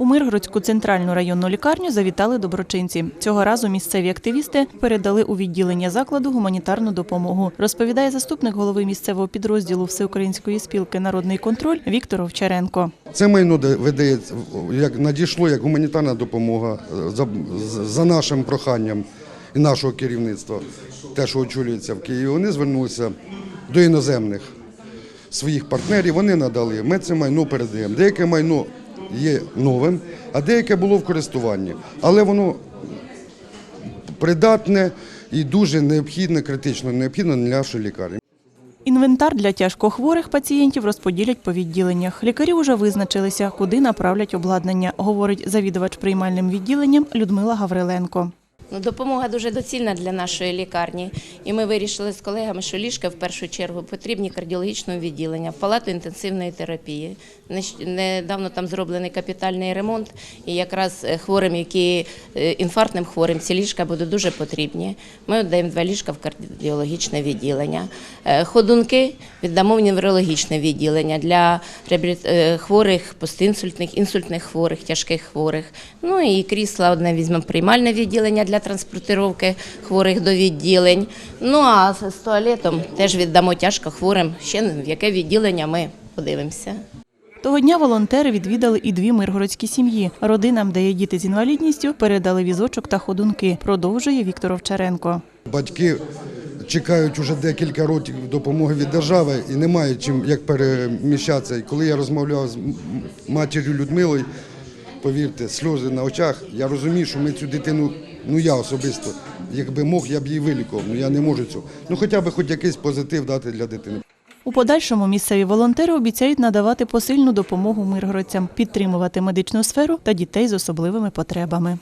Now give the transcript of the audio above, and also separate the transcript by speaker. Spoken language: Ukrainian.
Speaker 1: У Миргородську центральну районну лікарню завітали доброчинці. Цього разу місцеві активісти передали у відділення закладу гуманітарну допомогу. Розповідає заступник голови місцевого підрозділу Всеукраїнської спілки Народний контроль Віктор Овчаренко.
Speaker 2: Це майно видається, як надійшло як гуманітарна допомога е, за, за нашим проханням і нашого керівництва, те, що очолюється в Києві. Вони звернулися до іноземних своїх партнерів. Вони надали. Ми це майно передаємо. Деяке майно є новим, а деяке було в користуванні. Але воно придатне і дуже необхідне, критично необхідне для нашої лікарні.
Speaker 1: Інвентар для тяжкохворих пацієнтів розподілять по відділеннях. Лікарі вже визначилися, куди направлять обладнання, говорить завідувач приймальним відділенням Людмила Гавриленко.
Speaker 3: Ну, допомога дуже доцільна для нашої лікарні. І ми вирішили з колегами, що ліжка в першу чергу потрібні кардіологічного відділення, палату інтенсивної терапії. Недавно там зроблений капітальний ремонт, і якраз е, хворим, які е, інфарктним хворим, ці ліжка будуть дуже потрібні. Ми віддаємо два ліжка в кардіологічне відділення. Е, Ходунки віддамо в неврологічне відділення для хворих, постінсультних, інсультних хворих, тяжких хворих. Ну і крісла одне візьмемо приймальне відділення для транспортировки хворих до відділень. Ну а з з туалетом теж віддамо тяжко хворим. Ще в яке відділення ми подивимося.
Speaker 1: Того дня волонтери відвідали і дві миргородські сім'ї. Родинам, де є діти з інвалідністю, передали візочок та ходунки. Продовжує Віктор Овчаренко.
Speaker 2: Батьки чекають уже декілька років допомоги від держави і не мають чим як переміщатися. І коли я розмовляв з матір'ю Людмилою, повірте, сльози на очах, я розумію, що ми цю дитину, ну я особисто, якби мог, я б її вилікував, ну я не можу цього. Ну хоча б хоч якийсь позитив дати для дитини.
Speaker 1: У подальшому місцеві волонтери обіцяють надавати посильну допомогу миргородцям, підтримувати медичну сферу та дітей з особливими потребами.